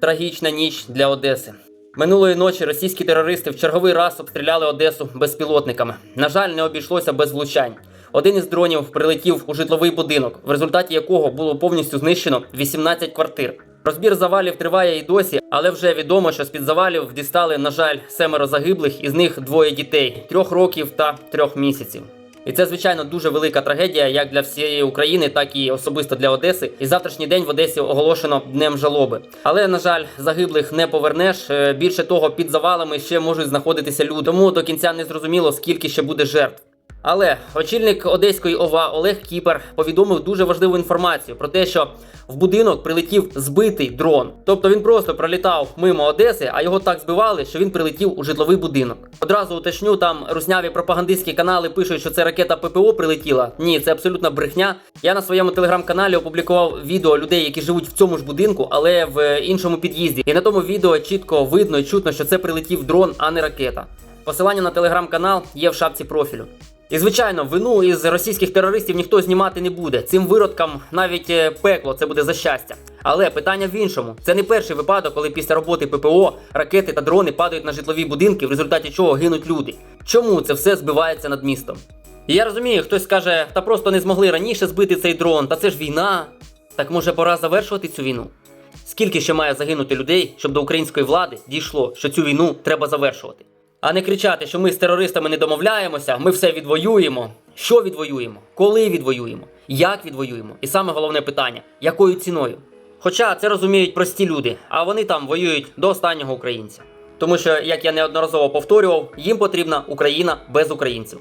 трагічна ніч для Одеси. Минулої ночі російські терористи в черговий раз обстріляли Одесу безпілотниками. На жаль, не обійшлося без влучань. Один із дронів прилетів у житловий будинок, в результаті якого було повністю знищено 18 квартир. Розбір завалів триває і досі, але вже відомо, що з-під завалів дістали, на жаль, семеро загиблих, із них двоє дітей трьох років та трьох місяців. І це, звичайно, дуже велика трагедія як для всієї України, так і особисто для Одеси. І завтрашній день в Одесі оголошено днем жалоби. Але на жаль, загиблих не повернеш. Е, Більше того, під завалами ще можуть знаходитися люди. Тому до кінця не зрозуміло, скільки ще буде жертв. Але очільник Одеської ОВА Олег Кіпер повідомив дуже важливу інформацію про те, що в будинок прилетів збитий дрон. Тобто він просто пролітав мимо Одеси, а його так збивали, що він прилетів у житловий будинок. Одразу уточню, там русняві пропагандистські канали пишуть, що це ракета ППО прилетіла. Ні, це абсолютна брехня. Я на своєму телеграм-каналі опублікував відео людей, які живуть в цьому ж будинку, але в іншому під'їзді. І на тому відео чітко видно і чутно, що це прилетів дрон, а не ракета. Посилання на телеграм-канал є в шапці профілю. І звичайно, вину із російських терористів ніхто знімати не буде. Цим виродкам навіть е, пекло це буде за щастя. Але питання в іншому: це не перший випадок, коли після роботи ППО ракети та дрони падають на житлові будинки, в результаті чого гинуть люди. Чому це все збивається над містом? І я розумію, хтось скаже, та просто не змогли раніше збити цей дрон, та це ж війна. Так може пора завершувати цю війну? Скільки ще має загинути людей, щоб до української влади дійшло, що цю війну треба завершувати? А не кричати, що ми з терористами не домовляємося, ми все відвоюємо. Що відвоюємо? Коли відвоюємо? Як відвоюємо? І саме головне питання: якою ціною? Хоча це розуміють прості люди, а вони там воюють до останнього українця. Тому що, як я неодноразово повторював, їм потрібна Україна без українців.